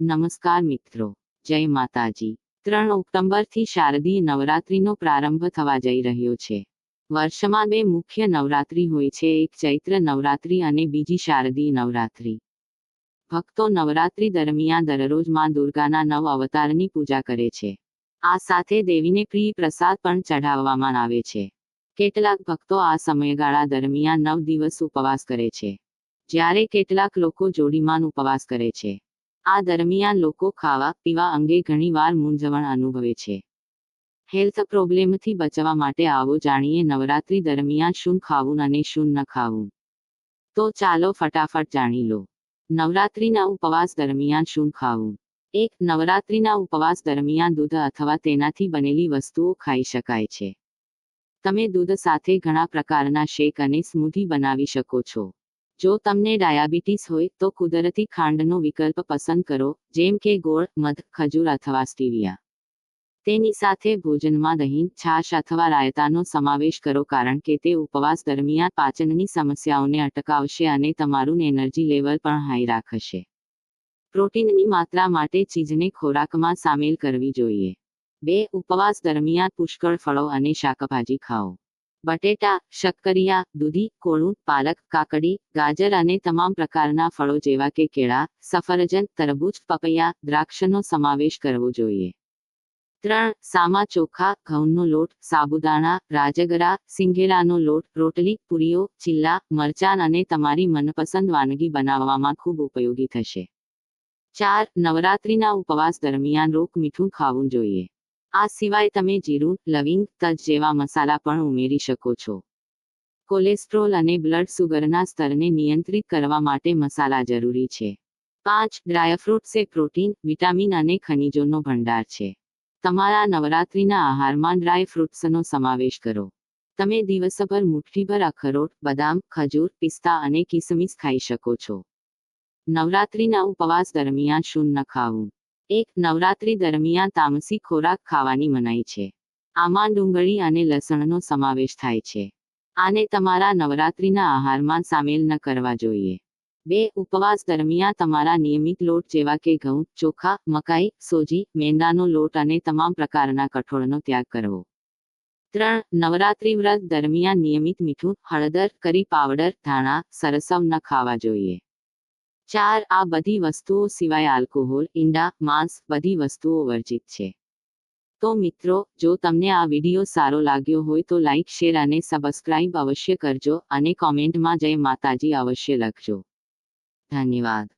નમસ્કાર મિત્રો, જય માતાજી. ત્રણ ઓક્ટોબરથી શારદીય નવરાત્રીનો પ્રારંભ થવા જઈ રહ્યો છે. વર્ષમાં બે મુખ્ય નવરાત્રી હોય છે, એક ચૈત્ર નવરાત્રી અને બીજી શારદીય નવરાત્રી. ભક્તો નવરાત્રી દરમિયાન દરરોજમાં દુર્ગાના નવ અવતારની પૂજા કરે છે. આ સાથે દેવીને પ્રિય પ્રસાદ પણ ચઢાવવામાં આવે છે. કેટલાક ભક્તો આ સમયગાળા દરમિયાન નવ દિવસ ઉપવાસ કરે છે. જ્યારે કેટલાક લોકો જોડીમાન ઉપવાસ કરે છે. આ દરમિયાન લોકો ખાવા, પીવા અંગે ઘણીવાર મૂંઝવણ અનુભવે છે. હેલ્થ પ્રોબ્લેમથી બચવા માટે આવો જાણીએ નવરાત્રી દરમિયાન શું ખાવું અને શું ન ખાવું. તો ચાલો ફટાફટ જાણી લો. નવરાત્રીના ઉપવાસ દરમિયાન શું ખાવું? એક, નવરાત્રીના ઉપવાસ દરમિયાન દૂધ અથવા તેનાથી બનેલી વસ્તુઓ ખાઈ શકાય છે. તમે દૂધ સાથે ઘણા પ્રકારના શેક અને સ્મૂધી બનાવી શકો છો. જો તમને ડાયાબિટીસ હોય, તો કુદરતી ખાંડનો વિકલ્પ પસંદ કરો, જેમ કે ગોળ, મધ, ખજૂર અથવા સ્ટીવિયા તેની સાથે ભોજનમાં દહીં, છાશ અથવા રાયતાનો સમાવેશ કરો કારણ કે તે ઉપવાસ દરમિયાન પાચનની સમસ્યાઓને અટકાવશે અને તમારું એનર્જી લેવલ પણ હાઈ રાખશે. પ્રોટીનની માત્રા માટે ચીજને ખોરાકમાં સામેલ કરવી જોઈએ. બે, ઉપવાસ દરમિયાન પુષ્કળ ફળો અને શાકભાજી ખાઓ. બટેટા, શક્કરિયા, દૂધી, કોળું, પાલક, કાકડી, ગાજર અને તમામ પ્રકારના ફળો જેવા કે કેળા, સફરજન, તરબૂચ, પપૈયા, દ્રાક્ષનો સમાવેશ કરવો જોઈએ. ત્રણ, સામા ચોખા, ઘઉંનો લોટ, સાબુદાણા, રાજગરા, સિંગેરાનો લોટ, રોટલી, પૂરીઓ, ચિલ્લા, મરચાં અને તમારી મનપસંદ વાનગી બનાવવામાં ખૂબ ઉપયોગી થશે. ચાર, નવરાત્રીના ઉપવાસ દરમિયાન રોક મીઠું ખાવું જોઈએ. આ સિવાય તમે જીરું, લવિંગ, તજ જેવા મસાલા પણ ઉમેરી શકો છો. કોલેસ્ટ્રોલ અને બ્લડ સુગરના સ્તરને નિયંત્રિત કરવા માટે મસાલા જરૂરી છે. પાંચ ડ્રાયફ્રૂટ્સ એ પ્રોટીન, વિટામિન અને ખનિજોનો ભંડાર છે. તમારા નવરાત્રિના આહારમાં ડ્રાયફ્રૂટ્સનો સમાવેશ કરો. તમે દિવસભર મુઠ્ઠીભર અખરોટ, બદામ, ખજૂર, પિસ્તા અને કિસમિસ ખાઈ શકો છો. નવરાત્રિના ઉપવાસ દરમિયાન શૂન ન ખાવું. એક નવરાત્રી દરમિયાન તામસી ખોરાક ખાવાની મનાઈ છે. આમાં ડુંગળી અને લસણનો સમાવેશ થાય છે. આને તમારા નવરાત્રીના આહારમાં સામેલ ન કરવા જોઈએ. બે, ઉપવાસ દરમિયાન તમારા નિયમિત લોટ જેવા કે ઘઉં, ચોખા, મકાઈ, સોજી, મેંદાનો લોટ અને તમામ પ્રકારના કઠોળનો ત્યાગ કરવો. ત્રણ, નવરાત્રી વ્રત દરમિયાન નિયમિત મીઠું, હળદર, કરી પાવડર, ધાણા, સરસવ ન ખાવા જોઈએ. ચાર આ બધી વસ્તુઓ સિવાય આલ્કોહોલ, ઈંડા, માંસ, બધી વસ્તુઓ વર્જિત છે. તો મિત્રો, જો તમને આ વીડિયો સારો લાગ્યો હોય તો લાઇક શેર અને સબસ્ક્રાઇબ અવશ્ય કરજો અને કોમેન્ટમાં જય માતાજી અવશ્ય લખજો. ધન્યવાદ.